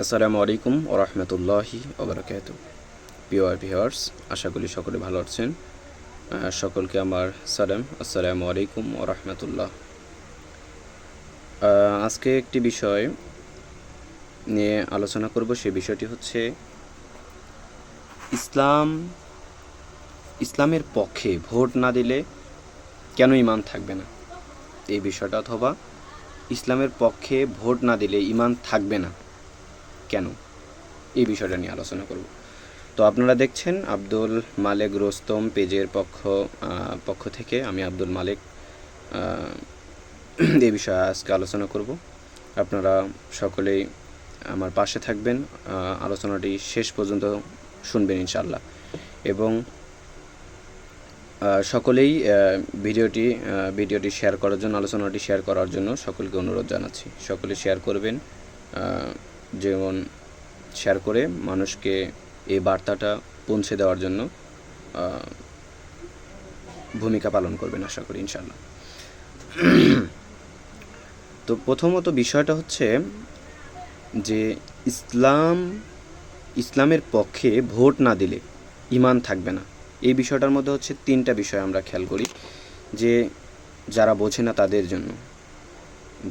আসসালামু আলাইকুম ও রহমতুল্লাহি ওবরাকাত প্রিয় ভিউয়ার্স, আশা করি সকলে ভালো আছেন। সকলকে আমার সালাম। আসসালামু আলাইকুম ও রহমতুল্লাহ। আজকে একটি বিষয় নিয়ে আলোচনা করব। সেই বিষয়টি হচ্ছে ইসলাম, ইসলামের পক্ষে ভোট না দিলে কেন ইমান থাকবে না? এই বিষয়টা অথবা ইসলামের পক্ষে ভোট না দিলে ইমান থাকবে না। কেন? এই বিষয়টা নিয়ে আলোচনা করব। তো আপনারা দেখছেন আব্দুল মালেক রোস্তম পেজের পক্ষ পক্ষ থেকে আমি আব্দুল মালেক। এই বিষয়ে আজকে আলোচনা করব। আপনারা সকলেই আমার পাশে থাকবেন। আলোচনাটি শেষ পর্যন্ত শুনবেন ইনশাল্লাহ এবং সকলেই ভিডিওটি ভিডিওটি শেয়ার করার জন্য, আলোচনাটি শেয়ার করার জন্য সকলকে অনুরোধ জানাচ্ছি। সকলে শেয়ার করবেন যেমন শেয়ার করে মানুষকে এই বার্তাটা পৌঁছে দেওয়ার জন্য ভূমিকা পালন করবেন আশা করি ইনশাল্লাহ তো প্রথমত বিষয়টা হচ্ছে যে ইসলাম, ইসলামের পক্ষে ভোট না দিলে ইমান থাকবে না। এই বিষয়টার মধ্যে হচ্ছে তিনটা বিষয় আমরা খেয়াল করি, যে যারা বোঝে না তাদের জন্য।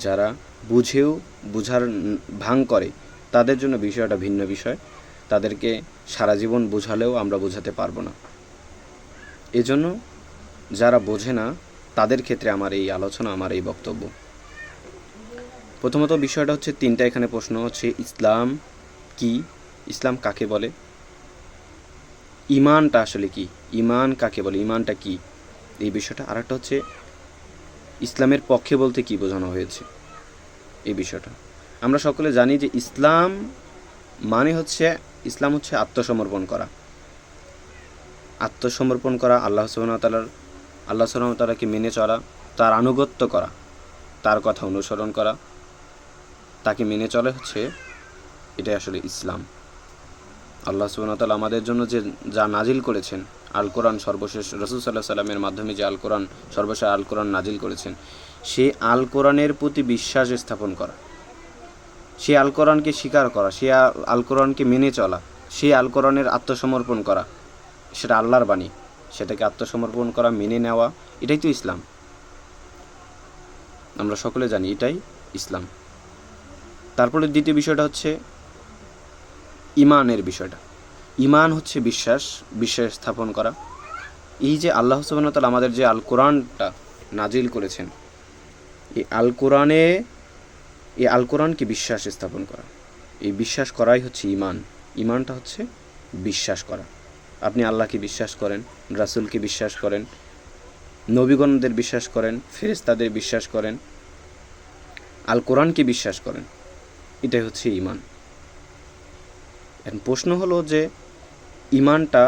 যারা বুঝেও, বুঝার ভাঙ করে, তাদের জন্য বিষয়টা ভিন্ন বিষয়। তাদেরকে সারা জীবন বোঝালেও আমরা বোঝাতে পারব না। এজন্য যারা বোঝে না, তাদের ক্ষেত্রে আমার এই আলোচনা, আমার এই বক্তব্য। প্রথমত বিষয়টা হচ্ছে তিনটা এখানে প্রশ্ন হচ্ছে, ইসলাম কি? ইসলাম কাকে বলে? ইমানটা আসলে কি? ইমান কাকে বলে? ইমানটা কি? এই বিষয়টা আরেকটা হচ্ছে ইসলামের পক্ষে বলতে কি বোঝানো হয়েছে? এই বিষয়টা। আমরা সকলে জানি যে ইসলাম মানে হচ্ছে, ইসলাম হচ্ছে আত্মসমর্পণ করা। আত্মসমর্পণ করা, আল্লাহ সুবাহতালার আল্লাহ সুবাহতালাকে মেনে চলা, তার আনুগত্য করা, তার কথা অনুসরণ করা, তাকে মেনে চলে হচ্ছে এটাই আসলে ইসলাম। আল্লাহ সুবাহতাল আমাদের জন্য যে যা নাজিল করেছেন আল কোরআন সর্বশেষ, রসুল সাল্লাহ সাল্লামের মাধ্যমে যে আল কোরআন সর্বশেষ আল কোরআন নাজিল করেছেন, সে আল কোরআনের প্রতি বিশ্বাস স্থাপন করা, সে আল কোরআনকে স্বীকার করা, সে আল- কোরআনকে মেনে চলা, সে আল কোরআনের আত্মসমর্পণ করা, সেটা আল্লাহর বাণী, সেটাকে আত্মসমর্পণ করা, মেনে নেওয়া, এটাই তো ইসলাম। আমরা সকলে জানি এটাই ইসলাম। তারপরে দ্বিতীয় বিষয়টা হচ্ছে ইমানের বিষয়টা। ইমান হচ্ছে বিশ্বাস বিশ্বাস স্থাপন করা। এই যে আল্লাহ সুবাহতাল আমাদের যে আল কোরআনটা নাজিল করেছেন, এই আল কোরআনে এই আল কোরআনকে বিশ্বাস স্থাপন করা। এই বিশ্বাস করাই হচ্ছে ইমান। ইমানটা হচ্ছে বিশ্বাস করা। আপনি আল্লাহকে বিশ্বাস করেন, রাসুলকে বিশ্বাস করেন, নবীগণদের বিশ্বাস করেন, ফেরেশতাদের বিশ্বাস করেন আল কোরআনকে বিশ্বাস করেন। এটাই হচ্ছে ইমান। এখন প্রশ্ন হলো যে ইমানটা,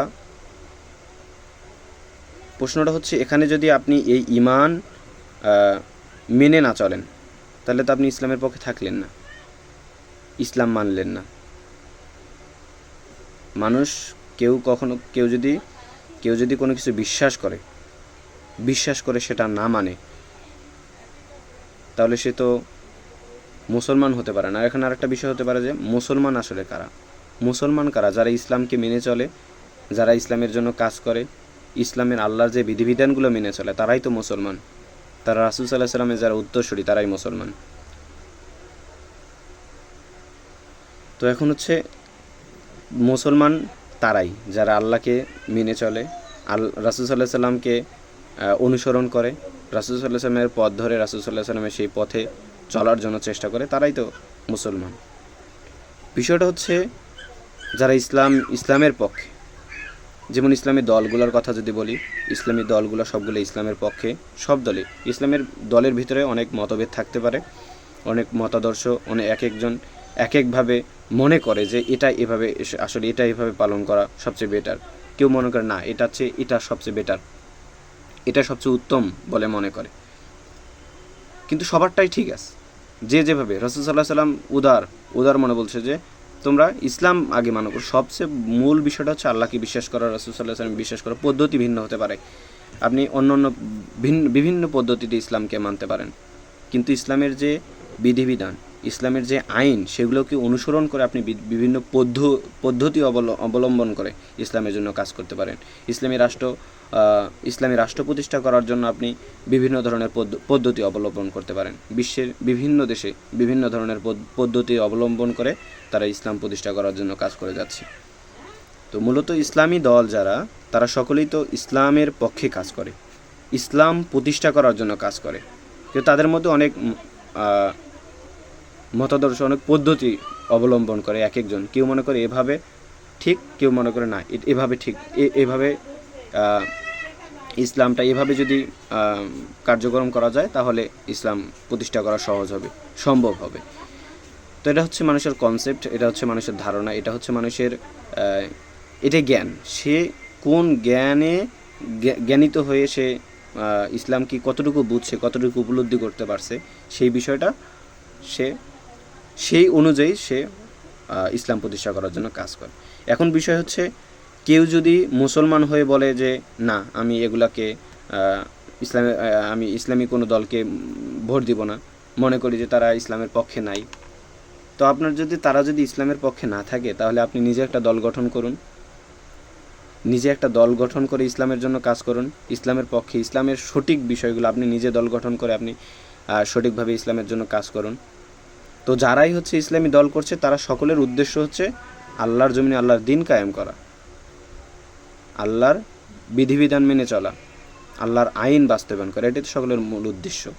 প্রশ্নটা হচ্ছে এখানে যদি আপনি এই ইমান মেনে না চলেন, তাহলে তো আপনি ইসলামের পক্ষে থাকলেন না। ইসলাম মানলেন না। মানুষ কেউ কখনো, কেউ যদি কেউ যদি কোনো কিছু বিশ্বাস করে বিশ্বাস করে সেটা না মানে তাহলে সে তো মুসলমান হতে পারে না। এখানে আরেকটা বিষয় হতে পারে যে মুসলমান আসলে কারা? মুসলমান কারা? যারা ইসলামকে মেনে চলে, যারা ইসলামের জন্য কাজ করে, ইসলামের আল্লাহর যে বিধিবিধানগুলো মেনে চলে, তারাই তো মুসলমান। তারা রাসুল সাল্লাহ সাল্লামের যারা উত্তরসূরি, তারাই মুসলমান। তো এখন হচ্ছে মুসলমান তারাই, যারা আল্লাহকে মেনে চলে, আল, রাসুল সাল্লাহ সাল্লামকে অনুসরণ করে, রাসুল সাল্লাহ সাল্লামের পথ ধরে রাসুল সাল্লাহ সাল্লামের সেই পথে চলার জন্য চেষ্টা করে, তারাই তো মুসলমান। বিষয়টা হচ্ছে যারা ইসলাম, ইসলামের পক্ষে। যেমন ইসলামী দলগুলোর কথা যদি বলি, ইসলামী দলগুলো সবগুলো ইসলামের পক্ষে, সব দলে ইসলামের দলের ভিতরে অনেক মতভেদ থাকতে পারে, অনেক মতাদর্শ অনেক এক একজন এক একভাবে মনে করে যে এটা এভাবে আসলে এটা এভাবে পালন করা সবচেয়ে বেটার কেউ মনে করে, না, এটা হচ্ছে, এটা সবচেয়ে বেটার এটা সবচেয়ে উত্তম বলে মনে করে। কিন্তু সবারটাই ঠিক আছে। যে যেভাবে, রসুল সাল্লাহ সাল্লাম উদার উদার মনে বলছে যে তোমরা ইসলাম আগে মানো করো। সবচেয়ে মূল বিষয়টা হচ্ছে আল্লাহকে বিশ্বাস করা, রসুল সাল্লাহ সাল্লাম বিশ্বাস করা, পদ্ধতি ভিন্ন হতে পারে আপনি অন্য অন্য ভিন্ন, বিভিন্ন পদ্ধতিতে ইসলামকে মানতে পারেন কিন্তু ইসলামের যে বিধিবিধান ইসলামের যে আইন, সেগুলোকে অনুসরণ করে আপনি বিভিন্ন পদ্ধ পদ্ধতি অবল- অবলম্বন করে ইসলামের জন্য কাজ করতে পারেন। ইসলামী রাষ্ট্র ইসলামী রাষ্ট্র প্রতিষ্ঠা করার জন্য আপনি বিভিন্ন ধরনের পদ্ধ- পদ্ধতি অবলম্বন করতে পারেন। বিশ্বের বিভিন্ন দেশে বিভিন্ন ধরনের পদ- পদ্ধতি অবলম্বন করে তারা ইসলাম প্রতিষ্ঠা করার জন্য কাজ করে যাচ্ছে। তো মূলত ইসলামী দল যারা, তারা সকলেই তো ইসলামের পক্ষে কাজ করে। ইসলাম প্রতিষ্ঠা করার জন্য কাজ করে। কিন্তু তাদের মধ্যে অনেক মতাদর্শ অনেক পদ্ধতি অবলম্বন করে এক একজন কেউ মনে করে এভাবে ঠিক, কেউ মনে করে না এভাবে ঠিক এভাবে ইসলামটা এভাবে যদি কার্যক্রম করা যায়, তাহলে ইসলাম প্রতিষ্ঠা করা সহজ হবে, সম্ভব হবে। তো এটা হচ্ছে মানুষের কনসেপ্ট এটা হচ্ছে মানুষের ধারণা, এটা হচ্ছে মানুষের এটা জ্ঞান। সে কোন জ্ঞানে জ্ঞা- জ্ঞানিত হয়ে সে ইসলাম কি কতটুকু বুঝছে, কতটুকু উপলব্ধি করতে পারছে, সেই বিষয়টা সে সেই অনুযায়ী সে ইসলাম প্রতিষ্ঠা করার জন্য কাজ করে। এখন বিষয় হচ্ছে, কেউ যদি মুসলমান হয়ে বলে যে, না, আমি এগুলাকে ইসলামে আমি ইসলামী কোনো দলকে ভোট দিব না। মনে করি যে তারা ইসলামের পক্ষে নাই। তো আপনার যদি, তারা যদি ইসলামের পক্ষে না থাকে, তাহলে আপনি নিজে একটা দল গঠন করুন। নিজে একটা দল গঠন করে ইসলামের জন্য কাজ করুন। ইসলামের পক্ষে, ইসলামের সঠিক বিষয়গুলো আপনি নিজে দল গঠন করে আপনি সঠিকভাবে ইসলামের জন্য কাজ করুন। তো যারাই হচ্ছে ইসলামী দল করছে, তারা সকলের উদ্দেশ্য হচ্ছে আল্লাহর জমিনে আল্লাহর দিন কায়েম করা। আল্লাহর বিধিবিধান মেনে চলা। আল্লাহর আইন বাস্তবায়ন করা। এটাই সকলের মূল উদ্দেশ্য।